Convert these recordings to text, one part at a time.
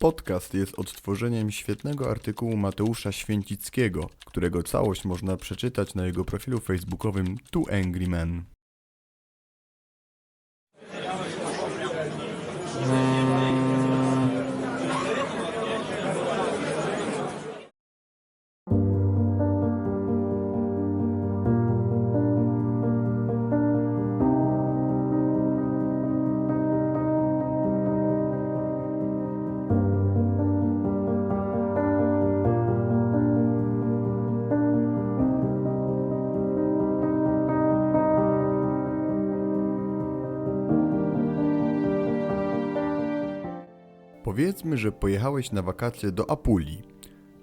Podcast jest odtworzeniem świetnego artykułu Mateusza Święcickiego, którego całość można przeczytać na jego profilu facebookowym Two Angry Men. Powiedzmy, że pojechałeś na wakacje do Apulii.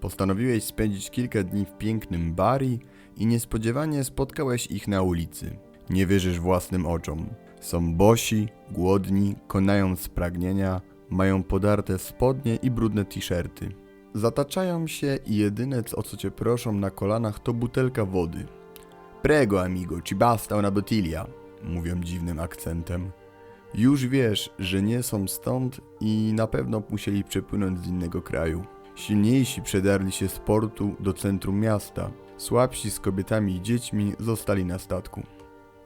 Postanowiłeś spędzić kilka dni w pięknym Bari i niespodziewanie spotkałeś ich na ulicy. Nie wierzysz własnym oczom. Są bosi, głodni, konają z pragnienia, mają podarte spodnie i brudne t-shirty. Zataczają się i jedyne o co cię proszą na kolanach to butelka wody. Prego amigo, ci basta una bottiglia, mówią dziwnym akcentem. Już wiesz, że nie są stąd i na pewno musieli przepłynąć z innego kraju. Silniejsi przedarli się z portu do centrum miasta, słabsi z kobietami i dziećmi zostali na statku.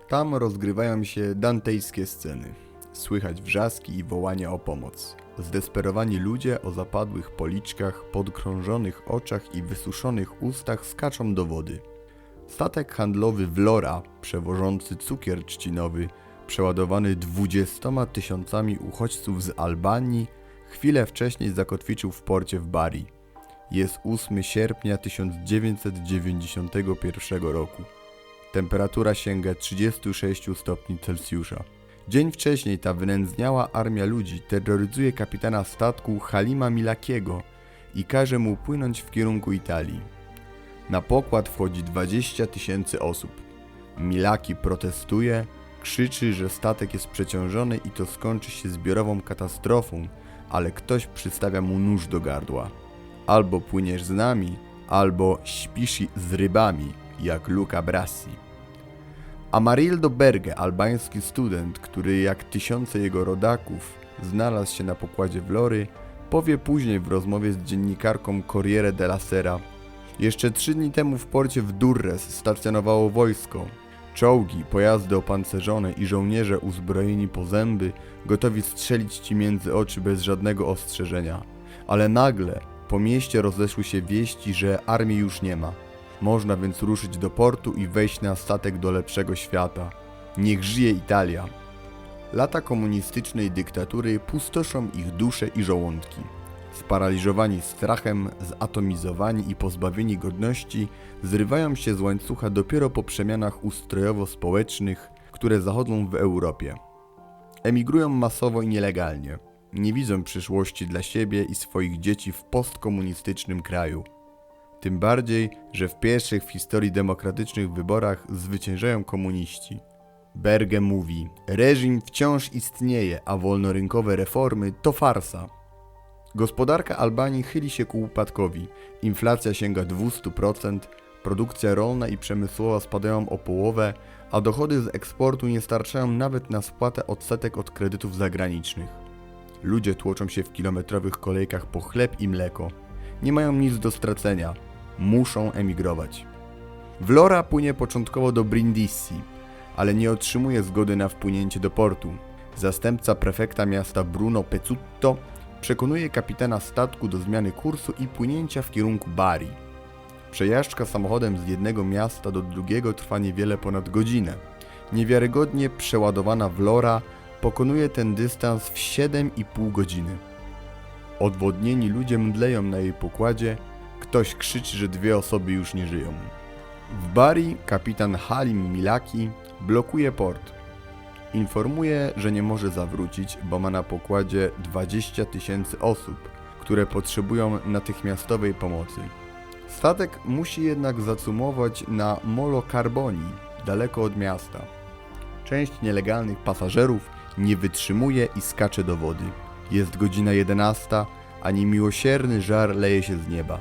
Tam rozgrywają się dantejskie sceny. Słychać wrzaski i wołania o pomoc. Zdesperowani ludzie o zapadłych policzkach, podkrążonych oczach i wysuszonych ustach skaczą do wody. Statek handlowy Vlora, przewożący cukier trzcinowy, przeładowany dwudziestoma tysiącami uchodźców z Albanii, chwilę wcześniej zakotwiczył w porcie w Bari. Jest 8 sierpnia 1991 roku. Temperatura sięga 36 stopni Celsjusza. Dzień wcześniej ta wynędzniała armia ludzi terroryzuje kapitana statku Halima Milakiego i każe mu płynąć w kierunku Italii. Na pokład wchodzi 20 tysięcy osób. Milaki protestuje, krzyczy, że statek jest przeciążony i to skończy się zbiorową katastrofą, ale ktoś przystawia mu nóż do gardła. Albo płyniesz z nami, albo śpisz z rybami, jak Luca Brasi. Amarildo Berge, albański student, który jak tysiące jego rodaków znalazł się na pokładzie Vlory, powie później w rozmowie z dziennikarką Corriere della Sera. Jeszcze trzy dni temu w porcie w Durres stacjonowało wojsko. Czołgi, pojazdy opancerzone i żołnierze uzbrojeni po zęby, gotowi strzelić ci między oczy bez żadnego ostrzeżenia. Ale nagle po mieście rozeszły się wieści, że armii już nie ma. Można więc ruszyć do portu i wejść na statek do lepszego świata. Niech żyje Italia! Lata komunistycznej dyktatury pustoszą ich dusze i żołądki. Sparaliżowani strachem, zatomizowani i pozbawieni godności, zrywają się z łańcucha dopiero po przemianach ustrojowo-społecznych, które zachodzą w Europie. Emigrują masowo i nielegalnie. Nie widzą przyszłości dla siebie i swoich dzieci w postkomunistycznym kraju. Tym bardziej, że w pierwszych w historii demokratycznych wyborach zwyciężają komuniści. Berge mówi: Reżim wciąż istnieje, a wolnorynkowe reformy to farsa. Gospodarka Albanii chyli się ku upadkowi. Inflacja sięga 200%, produkcja rolna i przemysłowa spadają o połowę, a dochody z eksportu nie starczają nawet na spłatę odsetek od kredytów zagranicznych. Ludzie tłoczą się w kilometrowych kolejkach po chleb i mleko. Nie mają nic do stracenia. Muszą emigrować. Vlora płynie początkowo do Brindisi, ale nie otrzymuje zgody na wpłynięcie do portu. Zastępca prefekta miasta Bruno Pezzuto przekonuje kapitana statku do zmiany kursu i płynięcia w kierunku Bari. Przejażdżka samochodem z jednego miasta do drugiego trwa niewiele ponad godzinę. Niewiarygodnie przeładowana Vlora pokonuje ten dystans w 7,5 godziny. Odwodnieni ludzie mdleją na jej pokładzie, ktoś krzyczy, że dwie osoby już nie żyją. W Bari kapitan Halim Milaki blokuje port. Informuje, że nie może zawrócić, bo ma na pokładzie 20 tysięcy osób, które potrzebują natychmiastowej pomocy. Statek musi jednak zacumować na Molo Carboni, daleko od miasta. Część nielegalnych pasażerów nie wytrzymuje i skacze do wody. Jest godzina 11, a niemiłosierny żar leje się z nieba.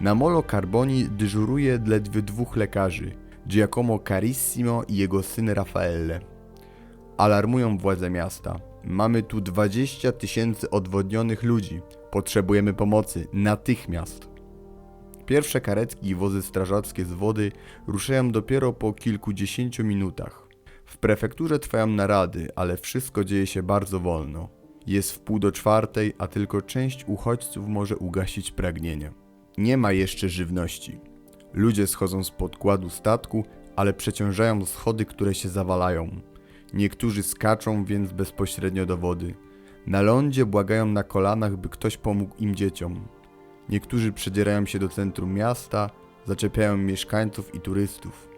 Na Molo Carboni dyżuruje ledwie dwóch lekarzy, Giacomo Carissimo i jego syn Raffaele. Alarmują władze miasta. Mamy tu 20 tysięcy odwodnionych ludzi. Potrzebujemy pomocy natychmiast. Pierwsze karetki i wozy strażackie z wody ruszają dopiero po kilkudziesięciu minutach. W prefekturze trwają narady, ale wszystko dzieje się bardzo wolno. Jest w pół do czwartej, a tylko część uchodźców może ugasić pragnienie. Nie ma jeszcze żywności. Ludzie schodzą z podkładu statku, ale przeciążają schody, które się zawalają. Niektórzy skaczą więc bezpośrednio do wody. Na lądzie błagają na kolanach, by ktoś pomógł im dzieciom. Niektórzy przedzierają się do centrum miasta, zaczepiają mieszkańców i turystów.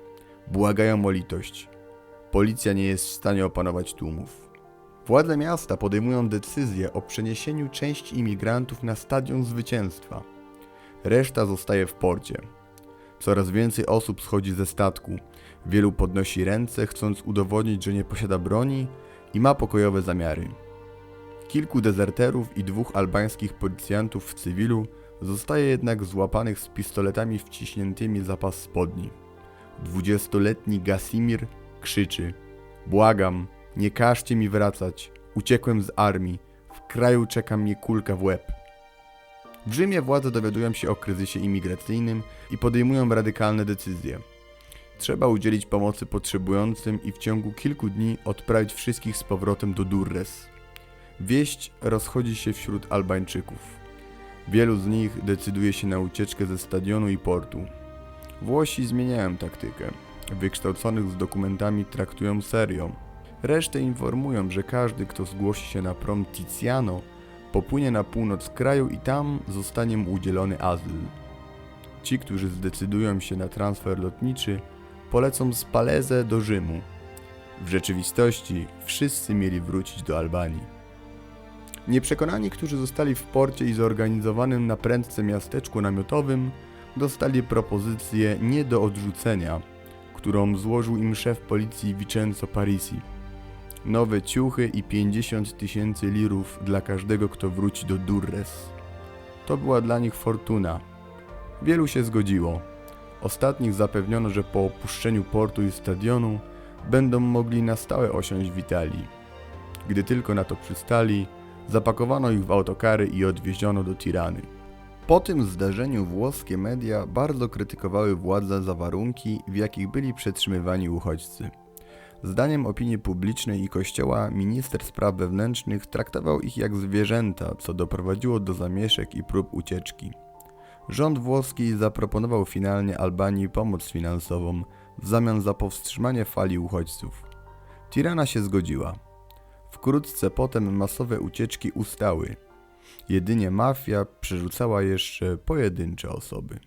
Błagają o litość. Policja nie jest w stanie opanować tłumów. Władze miasta podejmują decyzję o przeniesieniu części imigrantów na stadion zwycięstwa. Reszta zostaje w porcie. Coraz więcej osób schodzi ze statku. Wielu podnosi ręce, chcąc udowodnić, że nie posiada broni i ma pokojowe zamiary. Kilku dezerterów i dwóch albańskich policjantów w cywilu zostaje jednak złapanych z pistoletami wciśniętymi za pas spodni. Dwudziestoletni Gasimir krzyczy: Błagam, nie każcie mi wracać. Uciekłem z armii. W kraju czeka mnie kulka w łeb. W Rzymie władze dowiadują się o kryzysie imigracyjnym i podejmują radykalne decyzje. Trzeba udzielić pomocy potrzebującym i w ciągu kilku dni odprawić wszystkich z powrotem do Durres. Wieść rozchodzi się wśród Albańczyków. Wielu z nich decyduje się na ucieczkę ze stadionu i portu. Włosi zmieniają taktykę. Wykształconych z dokumentami traktują serio. Resztę informują, że każdy, kto zgłosi się na prom Tiziano, popłynie na północ kraju i tam zostanie mu udzielony azyl. Ci, którzy zdecydują się na transfer lotniczy, polecą z Paleze do Rzymu. W rzeczywistości wszyscy mieli wrócić do Albanii. Nieprzekonani, którzy zostali w porcie i zorganizowanym na prędce miasteczku namiotowym, dostali propozycję nie do odrzucenia, którą złożył im szef policji Vincenzo Parisi. Nowe ciuchy i 50 tysięcy lirów dla każdego, kto wróci do Durres. To była dla nich fortuna. Wielu się zgodziło. Ostatnich zapewniono, że po opuszczeniu portu i stadionu będą mogli na stałe osiąść w Italii. Gdy tylko na to przystali, zapakowano ich w autokary i odwieziono do Tirany. Po tym zdarzeniu włoskie media bardzo krytykowały władze za warunki, w jakich byli przetrzymywani uchodźcy. Zdaniem opinii publicznej i kościoła minister spraw wewnętrznych traktował ich jak zwierzęta, co doprowadziło do zamieszek i prób ucieczki. Rząd włoski zaproponował finalnie Albanii pomoc finansową w zamian za powstrzymanie fali uchodźców. Tirana się zgodziła. Wkrótce potem masowe ucieczki ustały. Jedynie mafia przerzucała jeszcze pojedyncze osoby.